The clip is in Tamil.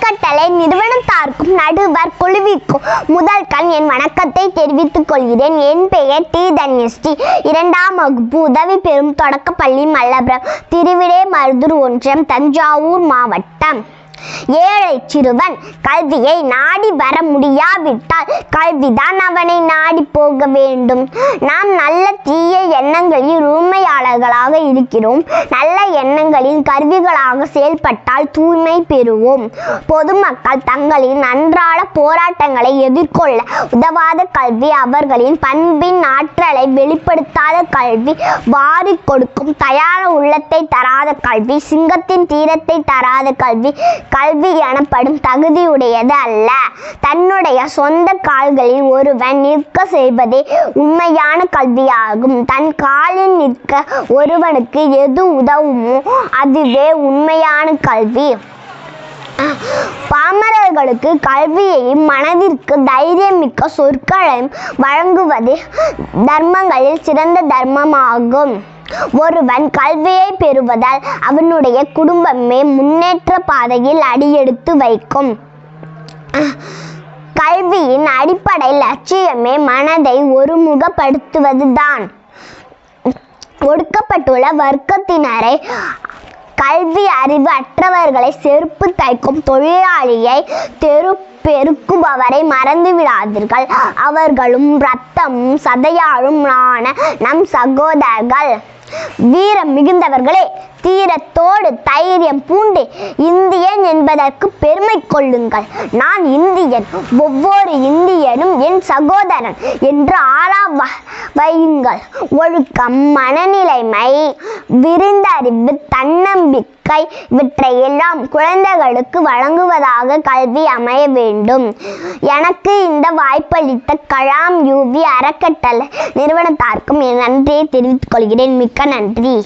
அறக்கட்டளை நிறுவனத்தாருக்கும் நடுவர் குழுவிற்கும் முதல் கண் என் வணக்கத்தை தெரிவித்துக் கொள்கிறேன். என் பெயர் டி. தன்யஸ்ரீ. இரண்டாம் வகுப்பு உதவி பெறும் தொடக்கப்பள்ளி மல்லபுரம் திருவிடை மருதூர் ஒன்றியம் தஞ்சாவூர் மாவட்டம். ஏழை சிறுவன் கல்வியை நாடி வர முடியாவிட்டால் கல்விதான் அவனை நாடி போக வேண்டும். நாம் நல்ல தீய எண்ணங்களில் உண்மையாளர்களாக இருக்கிறோம். நல்ல எண்ணங்களின் கருவிகளாக செயல்பட்டால் தூய்மை பெறுவோம். பொதுமக்கள் தங்களின் அன்றாட போராட்டங்களை எதிர்கொள்ள உதவாத கல்வி அவர்களின் பண்பின் ஆற்றலை வெளிப்படுத்தாத கல்வி வாரி கொடுக்கும் தயார உள்ளத்தை தராத கல்வி சிங்கத்தின் தீரத்தை தராத கல்வி கல்வி எனப்படும் தகுதியுடையது அல்ல. தன்னுடைய சொந்த கால்களில் ஒருவன் நிற்க செய்வதே உண்மையான கல்வியாகும். தன் காலில் நிற்க ஒருவனுக்கு எது உதவுமோ அதுவே உண்மையான கல்வி. பாமரர்களுக்கு கல்வியையும் மனதிற்கு தைரியமிக்க சொற்களையும் வழங்குவது தர்மங்களில் சிறந்த தர்மமாகும். ஒருவன் கல்வியை பெறுவதால் அவனுடைய குடும்பமே முன்னேற்ற பாதையில் அடியெடுத்து வைக்கும். கல்வியின் அடிப்படை லட்சியமே மனதை ஒருமுகப்படுத்துவதுதான். ஒடுக்கப்பட்டுள்ள வர்க்கத்தினரை கல்வி அறிவு அற்றவர்களை செருப்பு தைக்கும் தொழிலாளியை தெரு பெருக்குபவரை மறந்து விடாதீர்கள். அவர்களும் ரத்தமும் சதையாலும் ஆன நம் சகோதரர்கள். வீரம் மிகுந்தவர்களே தீரத்தோடு தைரியம் பூண்டு இந்தியன் என்பதற்கு பெருமை கொள்ளுங்கள். நான் இந்தியன் ஒவ்வொரு இந்தியனும் என் சகோதரன் என்று ஆளா வையுங்கள். ஒழுக்கம் மனநிலைமை விருந்தறிவு தன்னம்பிக்கை இவற்றை எல்லாம் குழந்தைகளுக்கு வழங்குவதாக கல்வி அமைய வேண்டும். எனக்கு இந்த வாய்ப்பளித்த கலாம் யூவி அறக்கட்டளை நிறுவனத்தாருக்கும் என் நன்றியை தெரிவித்துக் கொள்கிறேன். மிக்க நன்றி.